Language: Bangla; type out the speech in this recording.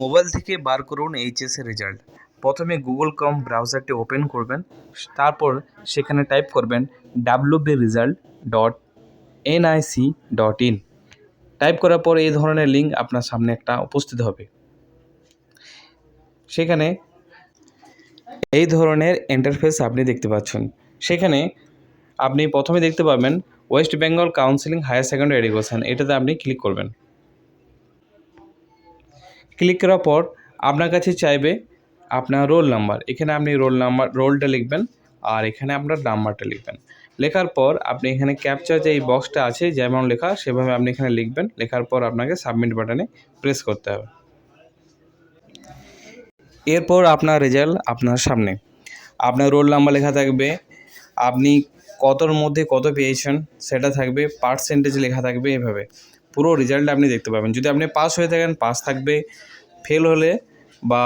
মোবাইল থেকে বার করুন এইচএস এর রেজাল্ট। প্রথমে গুগল কম ব্রাউজারটি ওপেন করবেন, তারপর সেখানে টাইপ করবেন W B result dot NIC dot in type করার পর এই ধরনের লিঙ্ক আপনার সামনে একটা উপস্থিত হবে। সেখানে এই ধরনের ইন্টারফেস আপনি দেখতে পাচ্ছেন। সেখানে আপনি প্রথমে দেখতে পাবেন West Bengal counselling higher secondary education এটাতে আপনি ক্লিক করবেন। ক্লিক করার পর আপনার কাছে চাইবে আপনার রোল নাম্বার। এখানে আপনি রোল নাম্বার, রোলটা লিখবেন আর এখানে আপনার নাম্বারটা লিখবেন। লেখার পর আপনি এখানে ক্যাপচার যে এই বক্সটা আছে, যেমন লেখা, সেভাবে আপনি এখানে লিখবেন। লেখার পর আপনাকে সাবমিট বাটনে প্রেস করতে হবে। এরপর আপনার রেজাল্ট আপনার সামনে। আপনার রোল নাম্বার লেখা থাকবে। আপনি কতর মধ্যে কত পেয়েছেন সেটা থাকবে, পার্সেন্টেজ লেখা থাকবে এভাবে। পুরো রেজাল্ট আপনি দেখতে পাবেন। যদি আপনি পাস হয়ে থাকেন পাস থাকবে। ফেল হলে বা